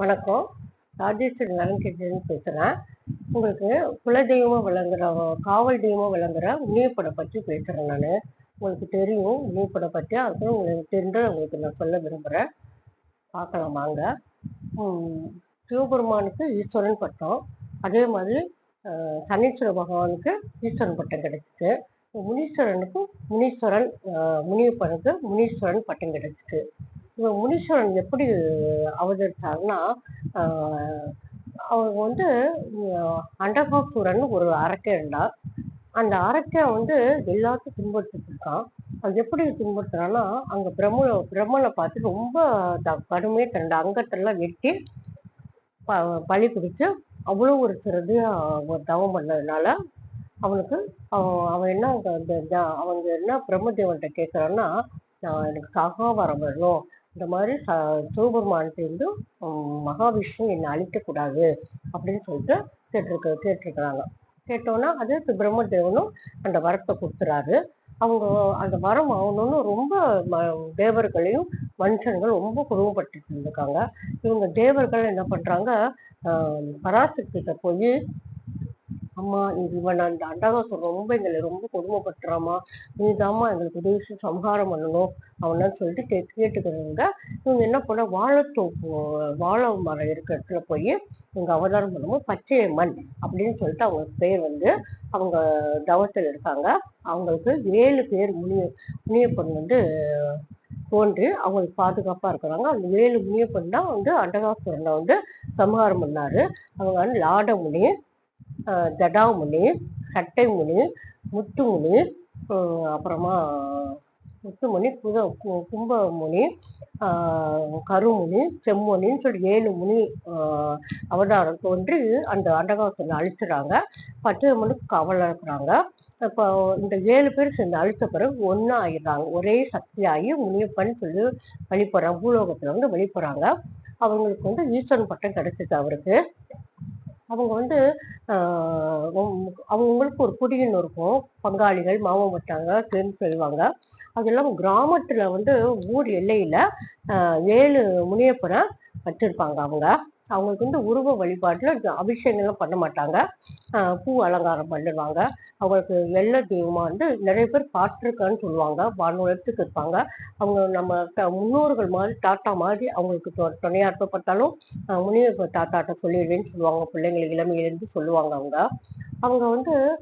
வணக்கம். ராஜேஸ்வரி நலன்கிட்டேருந்து பேசுகிறேன் உங்களுக்கு குலதெய்வமாக விளங்குற காவல் தெய்வமாக விளங்குற முனியப்படை பற்றி பேசுகிறேன் நான். உங்களுக்கு தெரியும் முனியப்படை பற்றி. அது உங்களுக்கு தெரிஞ்ச உங்களுக்கு நான் சொல்ல விரும்புகிறேன் பார்க்கலாம் வாங்க. சிவபெருமானுக்கு ஈஸ்வரன் பட்டம். அதே மாதிரி சனீஸ்வர பகவானுக்கு ஈஸ்வரன் பட்டம் கிடச்சிது முனீஸ்வரனுக்கு முனீஸ்வரன் முனியப்பனுக்கு முனீஸ்வரன் பட்டம் கிடச்சிது முனீஸ்வரன் எப்படி அவதரிச்சாருன்னா அவங்க வந்து ஆஹ் ஒரு அரக்கை இருந்தார் அந்த அரக்கை வந்து எல்லாத்தையும் துன்புறுத்திட்டு இருக்கான். அது எப்படி துன்புறுத்துறான்னா அங்க பிரம்ம பிரம்மனை பார்த்து ரொம்ப த- கடுமையா தன்னோட அங்கத்தெல்லாம் வெட்டி ப- பழி பிடிச்சு அவ்வளோ ஒரு சிறதியா ஒரு தவம் பண்ணதுனால அவனுக்கு அவன் அவன் என்ன அந்த அவங்க என்ன பிரம்மதேவன்கிட்ட கேட்குறான்னா நான் எனக்கு சகாவரம் வரணும் இந்த மாதிரி ச சிவபெருமான்கிட்டேருந்து மகாவிஷ்ணு என்னை அழிக்கக்கூடாது அப்படின்னு சொல்லிட்டு கேட்டிருக்க கேட்டிருக்கிறாங்க. கேட்டோன்னா அது பிரம்மதேவனும் அந்த வரத்தை கொடுத்துறாரு. அவங்க அந்த வரம் ஆகணும்னு ரொம்ப ம- தேவர்களையும் மனுஷன்கள் ரொம்ப குடும்பப்பட்டு இருந்திருக்காங்க. இவங்க தேவர்கள் என்ன பண்றாங்க பராசக்திகிட்ட போய் அம்மா இவன் அந்த அண்டகாசுரன் ரொம்ப எங்களை ரொம்ப கொடுமைப்படுத்துறாமா நீதாம்மா எங்களுக்கு உதவி சம்ஹாரம் பண்ணணும் அவனான்னு சொல்லிட்டு கே கேட்டுக்கிறவங்க இவங்க என்ன பண்ண வாழைத்தோப்பு வாழை மரம் இருக்கிற இடத்துல போய் இவங்க அவதாரம் பண்ணும்போது பச்சையம்மன் அப்படின்னு சொல்லிட்டு அவங்க பேர் வந்து அவங்க தவத்தில் இருக்காங்க. அவங்களுக்கு ஏழு பேர் முனிய முனியப்பன் வந்து தோன்றி அவங்களுக்கு பாதுகாப்பாக இருக்கிறாங்க. அந்த ஏழு முனியப்பன் தான் வந்து அண்டகாசுரனை வந்து சம்ஹாரம் பண்ணாரு. அவங்க வந்து லாடமுனி ஜடாமுனு சட்டைமுனி முத்துமுனி அப்புறமா முத்துமுனி புத கும்பமுனி கருமுனி செம்முனின்னு சொல்லி ஏழு முனி அவதாரம் தோன்றி அந்த அண்டகாசுரனை அழிச்சிடுறாங்க பச்சையம்மனுக்கு கவலை இருக்கிறாங்க. இப்போ இந்த ஏழு பேர் சேர்ந்து அழித்த பிறகு ஒன்றா ஆயிடுறாங்க. ஒரே சக்தியாகி முனியப்பன் சொல்லி வழிபடுறாங்க பூலோகத்தில் வந்து வழிபடுறாங்க அவங்களுக்கு வந்து ஈஸ்வரன் பட்டம் கிடைச்சிது அவருக்கு. அவங்க வந்து அவங்களுக்கு ஒரு குடியின் இருக்கும். பங்காளிகள் மாவம் மட்டாங்க கேம் செய்வாங்க. அது இல்லாமல் கிராமத்துல வந்து ஊர் எல்லையில ஏழு முனியப்பனை வச்சிருப்பாங்க அவங்க. அவங்களுக்கு வந்து உருவ வழிபாட்டுல இந்த அபிஷேகம்லாம் பண்ண மாட்டாங்க. பூ அலங்காரம் பண்ணிடுவாங்க அவங்களுக்கு வெள்ள தெய்வமா வந்து நிறைய பேர் பார்த்துருக்கான்னு சொல்லுவாங்க. வானுலகத்துக்கு இருப்பாங்க. அவங்க நம்ம முன்னோர்கள் மாதிரி தாத்தா மாதிரி அவங்களுக்கு தொ- துணையா இருக்கப்பட்டாலும் ஆஹ் தாத்தாட்ட சொல்லிடுவேன்னு சொல்லுவாங்க. பிள்ளைங்களுக்கு இளமையிலேருந்து சொல்லுவாங்க அவங்க. அவங்க வந்து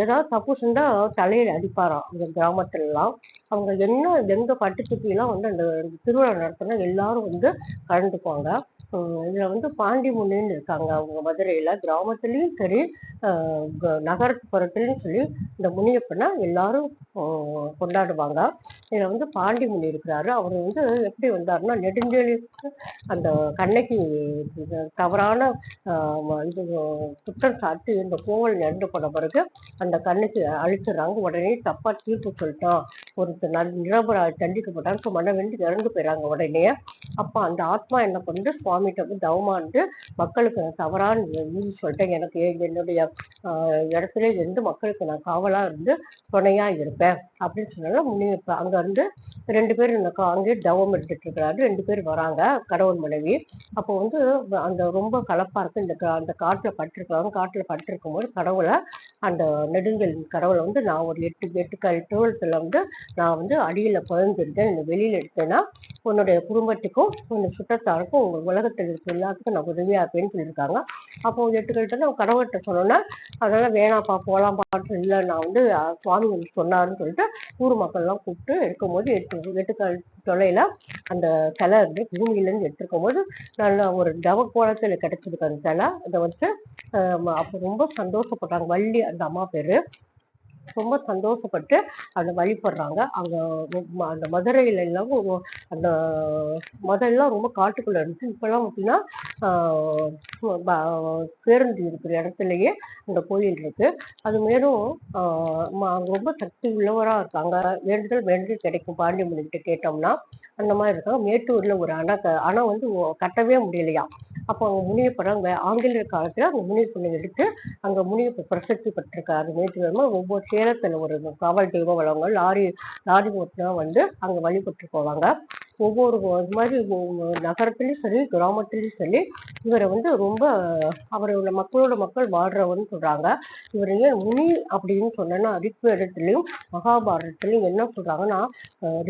ஏதாவது தப்பு செஞ்சா தலையில் அடிப்பாராம் அந்த கிராமத்துலலாம். அவங்க என்ன எங்க சுற்றிலாம் வந்து அந்த திருவிழா நடத்தினா எல்லாரும் வந்து கலந்துக்குவாங்க. இதுல வந்து பாண்டி முனின்னு இருக்காங்க. அவங்க மதுரையில கிராமத்துலயும் சரி ஆஹ் சொல்லி இந்த முனியப்பனை எல்லாரும் கொண்டாடுவாங்க. இதுல வந்து பாண்டி முனி இருக்கிறாரு. அவர் வந்து எப்படி வந்தாருன்னா நெடுஞ்செழிக்கு அந்த கண்ணைக்கு தவறான இது குற்றம் சாட்டி இந்த கோவல் நடந்து போன பிறகு அந்த கண்ணுக்கு அழிச்சிடுறாங்க. உடனே தப்பா தீர்ப்பு சொல்லிட்டான். ஒருத்தர் நிரபராய் நிரபராஜ் தண்டிக்கப்பட்டான்னு மன வேண்டி இறந்து போயிறாங்க உடனே. அப்ப அந்த ஆத்மா என்ன பண்ணுது சுவாமிகிட்ட சாமிகிட்ட தவமா இருந்து மக்களுக்கு நான் தவறான நீதி சொல்லிட்டேன். எனக்கு என்னுடைய இடத்துல இருந்து மக்களுக்கு நான் காவலாக இருந்து துணையாக இருப்பேன் அப்படின்னு சொன்னாலும் முனியப்ப அங்க இருந்து ரெண்டு பேரும் எனக்கு அங்கேயே தவம் எடுத்துட்டு இருக்கிறாரு. ரெண்டு பேர் வராங்க கடவுள் மனைவி. அப்போ வந்து அந்த ரொம்ப கலப்பாக இருக்கு. இந்த கா- அந்த காட்டில் பட்டிருக்கிறாங்க காட்டில் பட்டிருக்கும் போது கடவுளை அந்த நெடுங்கல் கடவுளை வந்து நான் ஒரு எட்டு எட்டு கல் தோளத்துல வந்து நான் வந்து அடியில் புதஞ்சிருக்கேன் இந்த எடுத்தேன்னா உன்னுடைய குடும்பத்துக்கும் உன் சுற்றத்தாருக்கும் உங்க உலகத்தில் இருக்க எல்லாத்துக்கும் நான் உதவியா இருப்பேன்னு சொல்லியிருக்காங்க. அப்போ எட்டுக்கிட்ட நம்ம நான் கடவுள்கிட்ட சொன்னோன்னா அதனால வேணாப்பா போலாம் பாட்டு இல்லை நான் வந்து சுவாமி வந்து சொன்னாருன்னு சொல்லிட்டு ஊர் மக்கள்லாம் கூப்பிட்டு எடுக்கும்போது எட்டு எட்டு தொலையில் அந்த சிலை இருந்து பூமியிலேருந்து எடுத்திருக்கும் போது நல்ல ஒரு தவ கோலத்தில் கிடைச்சிருக்கு அந்த சிலை அதை வச்சு அப்போ ரொம்ப சந்தோஷப்பட்டாங்க. வள்ளி அந்த அம்மா பேரு. ரொம்ப சந்தோஷப்பட்டு அதை வழிபடுறாங்க. அங்க ம- அந்த மதுரையில எல்லாம் அந்த முதல்லாம் ரொம்ப காட்டுக்குள்ள இருந்துச்சு. இப்பெல்லாம் பார்த்தீங்கன்னா ஆஹ் பேருந்து இருக்கிற இடத்துலயே அந்த கோயில் இருக்கு. அது மேலும் ஆஹ் அவங்க ரொம்ப சக்தி உள்ளவரா இருக்காங்க. வேண்டுதல் வேண்டுதல் கிடைக்கும். பாண்டியம்மன் கிட்ட கேட்டோம்னா அந்த மாதிரி இருக்காங்க. மேட்டூர்ல ஒரு அணை அணை வந்து கட்டவே முடியலையா? அப்போ அவங்க முனியப்படம் ஆங்கிலேயர் காலத்தில் அங்கே முனியப்பனை எடுத்து அங்கே முனிய பிரசக்தி பெற்றிருக்காரு. மேட்டூர்ல ஒவ்வொரு சேலத்தில் ஒரு காவல் தெய்வம் வளவங்க லாரி லாரி ஓட்டுனா வந்து அங்கே வழிபட்டு போவாங்க. ஒவ்வொரு இது மாதிரி நகரத்துலேயும் சரி கிராமத்துலேயும் சரி இவரை வந்து ரொம்ப அவரோட மக்களோட மக்கள் வாழ்றவர்னு சொல்கிறாங்க இவர் ஏன் முனி அப்படின்னு சொன்னேன்னா ரிக்வேதத்திலையும் மகாபாரதத்துலையும் என்ன சொல்கிறாங்கன்னா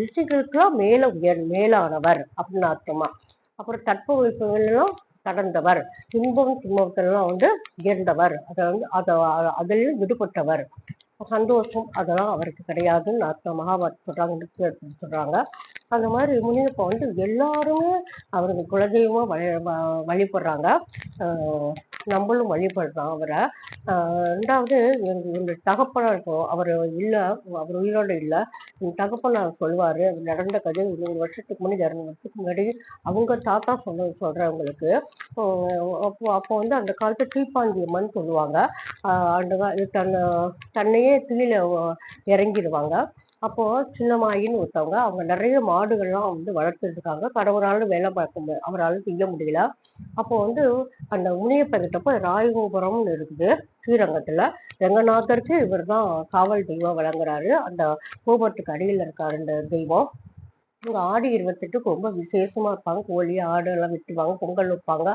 ரிஷிகளுக்கெல்லாம் மேலே உயர் மேலானவர் அப்படின்னு அர்த்தமா. அப்புறம் தட்ப வைப்புகள்லாம் கடந்தவர். துன்பம் துன்பத்தெல்லாம் வந்து உயர்ந்தவர் அதை வந்து அதை அதில் விடுபட்டவர். சந்தோஷம் அதெல்லாம் அவருக்கு கிடையாதுன்னு அர்த்தம் மகாபாரத் சொல்றாங்க சொல்றாங்க. அந்த மாதிரி முனியப்பா வந்து எல்லாருமே அவருக்கு குலதெய்வமா வழி வ- வழிபடுறாங்க. ஆஹ் நம்மளும் வழிபடுறோம் அவரை ஆஹ் ரெண்டாவது எங்க தகப்பனா இருக்கும் அவர் இல்ல அவர் உயிரோடு இல்ல. எங்க தகப்பனார் சொல்லுவாரு அது நடந்த கதை ஒரு வருஷத்துக்கு முன்னாடி இரநூறு வருஷத்துக்கு முன்னாடி அவங்க தாத்தா சொல்ல சொல்றவங்களுக்கு. அப்போ அப்போ வந்து அந்த காலத்து தீப்பாஞ்சியம்மன் சொல்லுவாங்க. அந்த தன் தன்னையே தீயில இறங்கிடுவாங்க. அப்போ சின்னமாயின்னு ஒருத்தவங்க அவங்க நிறைய மாடுகள்லாம் வந்து வளர்த்துட்டு இருக்காங்க கடவுளால வேலை பார்க்க முடியாது அவரால் செய்ய முடியல. அப்போ வந்து அந்த முனியப்பகிட்ட போய் ராயகோபுரம்னு இருக்குது ஸ்ரீரங்கத்துல. ரங்கநாதருக்கு இவர் தான் காவல் தெய்வம் வழங்குறாரு. அந்த கோபுரத்துக்கு அடியில் இருக்காரு இந்த தெய்வம். இங்க ஆடி இருபத்தெட்டுக்கு ரொம்ப விசேஷமா இருப்பாங்க. கோழி ஆடு எல்லாம் வெட்டுவாங்க பொங்கல் வைப்பாங்க.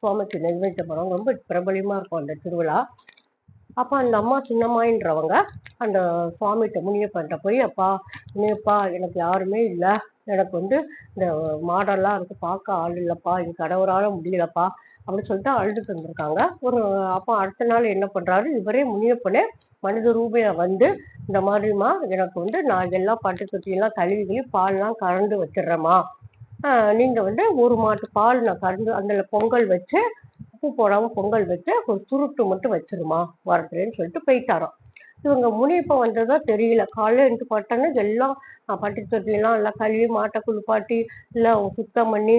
சுவாமிக்கு நைவேத்தியம் பண்ணுவாங்க ரொம்ப பிரபலியமா இருக்கும் அந்த திருவிழா. அப்போ அந்த அம்மா சின்னம்மாயின்றவங்க அந்த சுவாமிகிட்ட முனியப்பன்ட்ட போய் அப்பா முனியப்பா எனக்கு யாருமே இல்லை. எனக்கு வந்து இந்த மாடெல்லாம் இருக்கு பார்க்க ஆள் இல்லைப்பா. இது கணவரால முடியலப்பா. அப்படின்னு சொல்லிட்டு அழுதுட்டு தந்திருக்காங்க ஒரு அப்போ அடுத்த நாள் என்ன பண்றாரு? இவரே முனியப்பனே மனித ரூபைய வந்து இந்த மாதிரிமா எனக்கு வந்து நான் எல்லா பட்டு சுற்றியெல்லாம் கழுவி கழுவி பால்லாம் கறந்து வச்சிடுறேம்மா. ஆஹ் நீங்க வந்து ஒரு மாட்டு பால் நான் கறந்து அந்த பொங்கல் வச்சு உப்பு போடாம பொங்கல் வச்சு ஒரு சுருட்டு மட்டும் வச்சிருமா? வரட்டுறேன்னு சொல்லிட்டு போயிட்டாராம். இவங்க முனியப்ப வந்ததா தெரியல. காலையில இருந்து பார்த்தோன்னா எல்லாம் பட்டி தொட்டி தொட்டிலாம் எல்லாம் கழுவி மாட்டை குளிப்பாட்டி எல்லாம் அவங்க சுத்தம் பண்ணி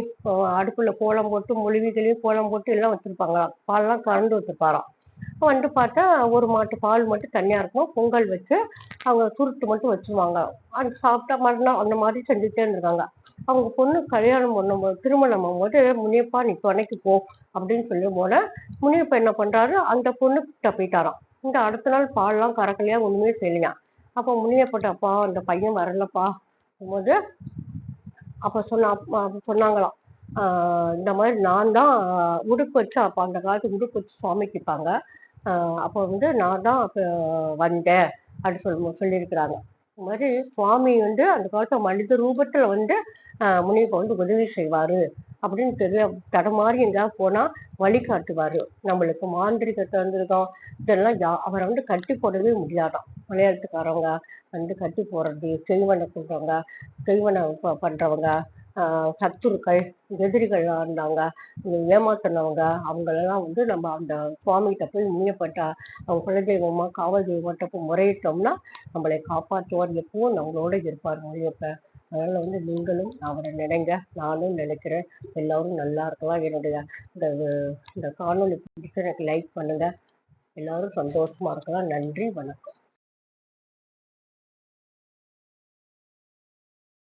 அடுப்புல கோலம் போட்டு மொழிவிகளையும் கோலம் போட்டு எல்லாம் வச்சிருப்பாங்களாம் பால்லாம் கறந்து வச்சிருப்பாராம். வந்து பார்த்தா ஒரு மாட்டு பால் மட்டும் தனியா இருக்கும்? பொங்கல் வச்சு அவங்க சுருட்டு மட்டும் வச்சிருவாங்க அது சாப்பிட்டா மறுநாள் அந்த மாதிரி செஞ்சுட்டே இருந்திருக்காங்க. அவங்க பொண்ணு கல்யாணம் பண்ணும்போது திருமணம் பண்ணும்போது முனியப்பா நீ துணைக்கு போ. அப்படின்னு சொல்லும் போல முனியப்ப என்ன பண்றாரு? அந்த பொண்ணு கிட்ட போயிட்டாராம். இந்த அடுத்த நாள் பால்லாம் கறக்கலையா ஒண்ணுமே செய்யலையா? அப்போ முனியப்பட்ட அப்பா அந்த பையன் வரலப்பா. போது அப்ப சொன்ன சொன்னாங்களாம். இந்த மாதிரி நான் தான் உடுப்பு வச்சு அப்ப அந்த காலத்து உடுப்பு வச்சு சுவாமிக்கு வைப்பாங்க அப்போ வந்து நான் தான் அப்ப வந்தேன். அப்படின்னு சொல்லி சொல்லியிருக்கிறாங்க. இந்த மாதிரி சுவாமி வந்து அந்த காலத்து மனித ரூபத்துல வந்து முனியப்ப வந்து உதவி செய்வாரு. அப்படின்னு தெரிய தடமாறி எங்கேயாவது போனா வழி நம்மளுக்கு மாந்திரிகத்தை வந்திருக்கோம் இதெல்லாம் யா- அவரை வந்து கட்டி போடவே முடியாதான். விளையாட்டுக்காரவங்க வந்து கட்டி போடுறது செய்வனை சொல்றவங்க செய்வனை ப- பண்றவங்க சத்துருக்கள் எதிரிகளாக இருந்தாங்க ஏமாத்தினவங்க அவங்களெல்லாம் வந்து நம்ம அந்த சுவாமிகிட்ட போய் முனியப்பட்டா அவங்க குலதெய்வமாக காவல் தெய்வம்ட்ட போய் முறையிட்டோம்னா நம்மளை காப்பாற்றுவார் எப்பவும் நம்மளோட இருப்பார் முனியப்ப. அதனால வந்து நீங்களும் அவரை நினைங்க. நானும் நினைக்கிறேன். எல்லாரும் நல்லா இருக்கலாம். என்னுடைய இந்த இந்த காணொளி பிடிச்ச எனக்கு லைக் பண்ணுங்க. எல்லாரும் சந்தோஷமா இருக்கலாம். நன்றி வணக்கம்.